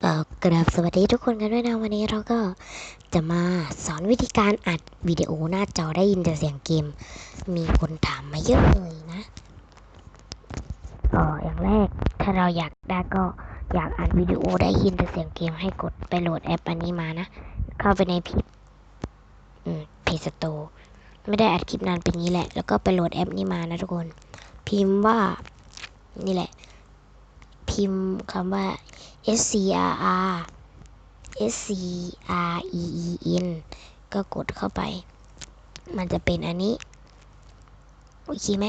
เอ่อกราบสวัสดีทุกคนกันด้วยนะวันนี้เราก็จะมาสอนวิธีการอัดวิดีโอหน้าจอได้ยินแต่เสียงเกม มีคนถามมาเยอะเลยนะก็อย่างแรกถ้าเราอยากได้ก็อยากอัดวิดีโอได้ยินแต่เสียงเกมให้กดไปโหลดแอปอันนี้มานะ เข้าไปในพิอืมเพจสโตไม่ได้อัดคลิปนานเป็นงี้แหละ แล้วก็ไปโหลดแอปนี้มานะทุกคน พิมพ์ว่านี่แหละ พิมพ์คำว่า S C R R S C R E E N ก็กดเข้าไป มันจะเป็นอันนี้ โอเคไหม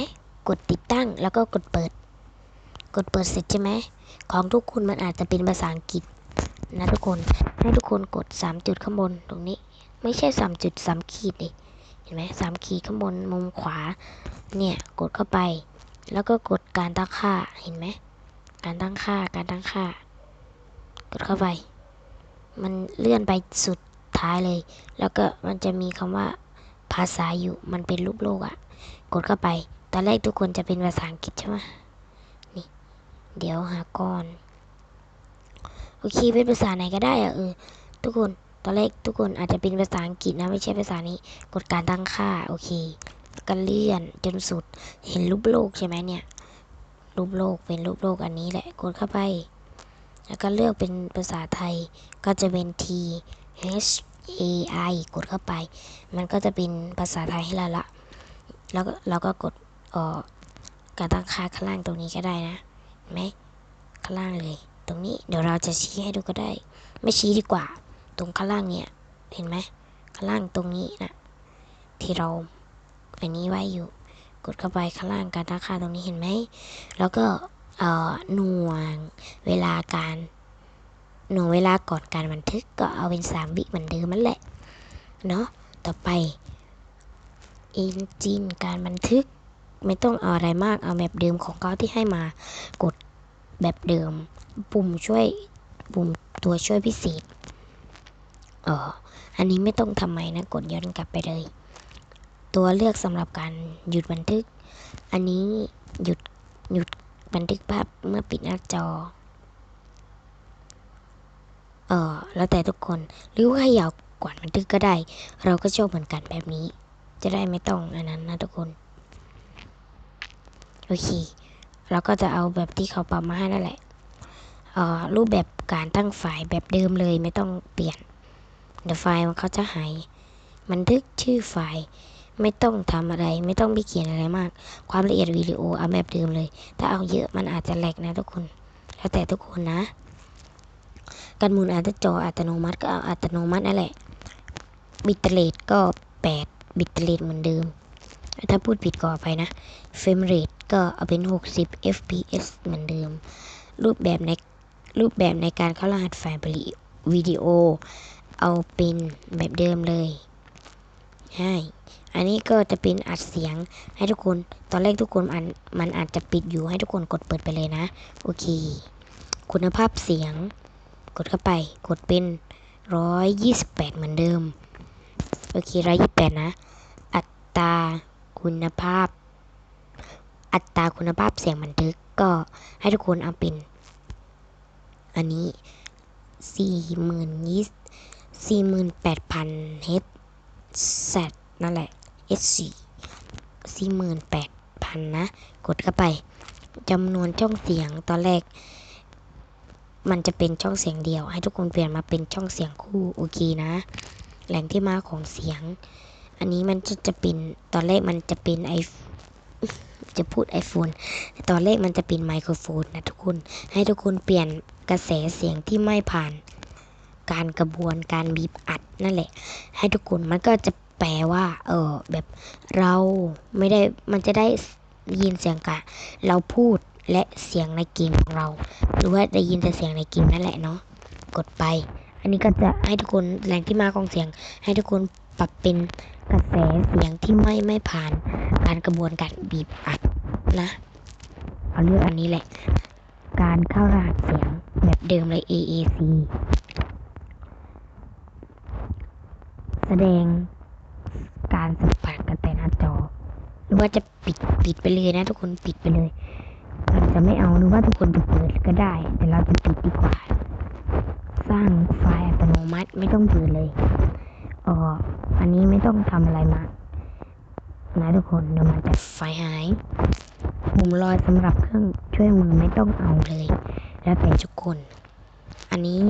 กดติดตั้งแล้วก็กดเปิด กดเปิดเสร็จใช่ไหม ของทุกคนมันอาจจะเป็นภาษาอังกฤษนะทุกคน ให้ทุกคนกด 3 จุดข้างบนตรงนี้ ไม่ใช่ 3 จุด 3 ขีดดิ เห็นไหมสามขีดข้างบนมุมขวา เนี่ย กดเข้าไป แล้วก็กดการตั้งค่า เห็นไหม การตั้งค่า การตั้งค่า กดเข้าไป มันเลื่อนไปสุดท้ายเลย แล้วก็มันจะมีคำว่าภาษาอยู่ มันเป็นรูปโลกอะ่ะ กดเข้าไป ตอนแรกทุกคนจะเป็นภาษาอังกฤษใช่ไหมนี่ เดี๋ยวหาก่อน โอเค เป็นภาษาไหนก็ได้อะเออ ทุกคน ตอนแรกทุกคนอาจจะเป็นภาษาอังกฤษนะ ไม่ใช่ภาษานี้ กดการตั้งค่า โอเคก็เลื่อนจนสุด เห็นรูปโลกใช่ไหมเนี่ย รูปโลกเป็นรูปโลกอันนี้แหละ กดเข้าไป แล้วก็เลือกเป็นภาษาไทยก็จะเป็น T H A I กดเข้าไป มันก็จะเป็นภาษาไทยให้เราละ แล้วก็เราก็กดออการตั้งค่าข้างล่างตรงนี้ก็ได้นะเห็นไหมข้างล่างเลย ตรงนี้เดี๋ยวเราจะชี้ให้ดูก็ได้ ไม่ชี้ดีกว่า ตรงข้างล่างเนี่ย เห็นไหมข้างล่างตรงนี้นะที่เราอันนี้ไว้อยู่ กดเข้าไปข้างล่างการตั้งค่าตรงนี้เห็นไหม แล้วก็ เอ่อหน่วงเวลาการหน่วงเวลาก่อนการบันทึกก็เอาเป็นสามวิเหมือนเดิมนั่นแหละเนาะต่อไปอินจินการบันทึกไม่ต้องเอาอะไรมากเอาแบบเดิมของเขาที่ให้มากดแบบเดิม ปุ่มช่วยปุ่มตัวช่วยพิเศษเอออันนี้ไม่ต้องทำไมนะกดย้อนกลับไปเลย ตัวเลือกสำหรับการหยุดบันทึก อันนี้หยุดหยุด บันทึกภาพเมื่อปิดหน้าจอ เออแล้วแต่ทุกคน หรือว่าให้ยาวกว่าบันทึกก็ได้ เราก็ชอบเหมือนกันแบบนี้ จะได้ไม่ต้องอันนั้นนะทุกคน โอเค เราก็จะเอาแบบที่เขาปรับมาให้นั่นแหละ เอ่อ รูปแบบการตั้งไฟล์แบบเดิมเลยไม่ต้องเปลี่ยน เดี๋ยวไฟล์มันเขาจะหาย บันทึกชื่อไฟล์ ไม่ต้องทำอะไร ไม่ต้องไปเขียนอะไรมาก ความละเอียดวิดีโอเอาแบบเดิมเลย ถ้าเอาเยอะมันอาจจะแหลกนะทุกคน แล้วแต่ทุกคนนะ การหมุนอาจจะจออัตโนมัติก็เอาอัตโนมัตินั่นแหละ บิตเรทก็8บิตเรทเหมือนเดิม ถ้าพูดผิดก็อภัยนะ เฟรมเรทก็เอาเป็น 60 fps เหมือนเดิม รูปแบบในรูปแบบในการเข้ารหัสไฟล์วิดีโอ เอาเป็นแบบเดิมเลยใช่ อันนี้ก็จะเป็นอัดเสียงให้ทุกคน ตอนแรกทุกคนมันมันอาจจะปิดอยู่ให้ทุกคนกดเปิดไปเลยนะ โอเค คุณภาพเสียง กดเข้าไป กดเป็นร้อยยี่สิบแปดเหมือนเดิม โอเคร้อยยี่แปดนะ อัตราคุณภาพ อัตราคุณภาพเสียงบันทึกก็ให้ทุกคนเอาเป็น อันนี้สี่หมื่นยี่สี่หมื่นแปดพันเฮดแซดนั่นแหละ S4 สี่หมื่นแปดพันนะ กดเข้าไปจำนวนช่องเสียงตอนแรก มันจะเป็นช่องเสียงเดียว ให้ทุกคนเปลี่ยนมาเป็นช่องเสียงคู่โอเคนะ แหล่งที่มาของเสียง อันนี้มันจะจะเป็นตอนแรกมันจะเป็นไอจะพูด iPhone ตอนแรกมันจะเป็นไมโครโฟนนะทุกคน ให้ทุกคนเปลี่ยนกระแสเสียงที่ไม่ผ่านการกระบวนการบีบอัดนั่นแหละ ให้ทุกคนมันก็จะ แปลว่า เออแบบเราไม่ได้มันจะได้ยินเสียงกะเราพูดและเสียงในเกมของเรา หรือว่าได้ยินแต่เสียงในเกมนั่นแหละเนาะกดไป อันนี้ก็จะให้ทุกคนแหล่งที่มาของเสียง ให้ทุกคนปรับเป็นกระแสเสียงที่ไม่ไม่ผ่านการกระบวนการบีบอัดนะเอาเลือกอันนี้แหละ การเข้ารหัสเสียงแบบเดิมเลย AAC แสดง การสัมผัสกันแต่หน้าจอ หรือว่าจะปิดปิดไปเลยนะ ทุกคนปิดไปเลยเราจะไม่เอาหรือว่าทุกคนจะเปิดก็ได้ แต่เราจะปิดดีกว่า สร้างไฟล์อัตโนมัติไม่ต้องเปิดเลยเอออันนี้ไม่ต้องทำอะไรมากนะทุกคนเดี๋ยวมันจะไฟหายปุ่มลอยสำหรับเครื่องช่วยมือไม่ต้องเอาเลย แล้วแต่ทุกคน อันนี้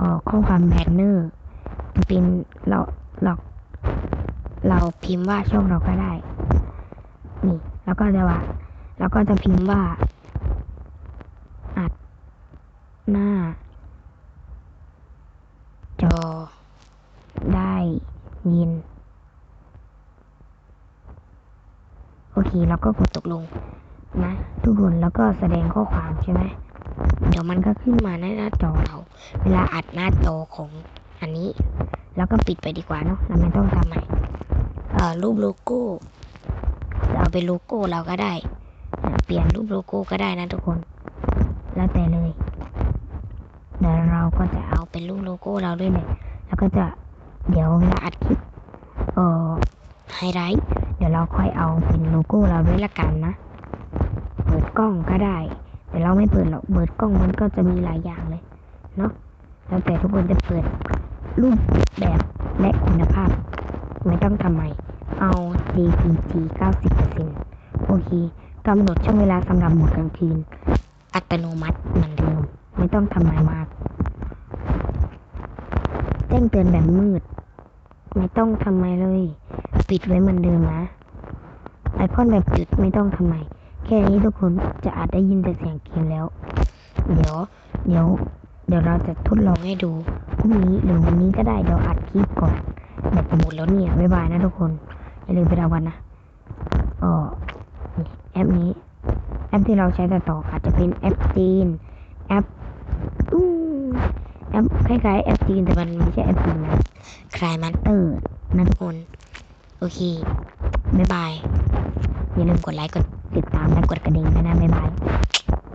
ออข้อความแบนเนอร์เป็นเราเรา เราพิมพ์ว่าช่องเราก็ได้ นี่ แล้วก็จะว่า แล้วก็จะพิมพ์ว่า อัด หน้า จอ ได้ยิน โอเค แล้วก็กดตกลง นะ ทุกคน แล้วก็แสดงข้อความใช่ไหม เดี๋ยวมันก็ขึ้นมาในหน้าจอเรา เวลาอัดหน้าจอของอันนี้ แล้วก็ปิดไปดีกว่าเนาะเราไม่ต้องทำใหม่ รูปโลโก้เอาเป็นโลโก้เราก็ได้ เปลี่ยนรูปโลโก้ก็ได้นะทุกคน แล้วแต่เลยเดี๋ยวเราก็จะเอาเป็นรูปโลโก้เราด้วยเลยแล้วก็จะเดี๋ยวเวลาอัดคลิปเอ่อไฮไลท์เดี๋ยวเราค่อยเอาเป็นโลโก้เราด้วยละกันนะ เปิดกล้องก็ได้ แต่เราไม่เปิดหรอกเปิดกล้องมันก็จะมีหลายอย่างเลยเนาะแล้วแต่ทุกคนจะเปิดรูปแบบและคุณภาพ ไม่ต้องทำใหม่ เอา DPG 90%โอเคกำหนดช่วงเวลาสำหรับโหมดกลางคืน อัตโนมัติเหมือนเดิม ไม่ต้องทำใหม่มากแจ้งเตือนแบบมืด ไม่ต้องทำใหม่เลย ปิดไว้เหมือนเดิมนะ ไอคอนแบบจุดไม่ต้องทำใหม่แค่นี้ทุกคนจะอาจได้ยินแต่เสียงเกมแล้ว เดี๋ยว เดี๋ยว เดี๋ยวเราจะทดลองให้ดูพรุ่งนี้หรือวันนี้ก็ได้เดี๋ยวอัดคลิปก่อนแบบหมดแล้วเนี่ยบ๊ายบายนะทุกคน อย่าลืมไปดาวกันนะอ๋อแอปนี้ แอปที่เราใช้ต่อต่ออาจจะเป็นแอปจีน แอปอืมแอปคล้ายๆแอปจีนแต่มันไม่ใช่แอปจีนนะคลายมันเตอร์นะทุกคน โอเคบ๊ายบาย อย่าลืมกดไลค์กดติดตามและกดกระดิ่งด้วยนะบ๊ายบาย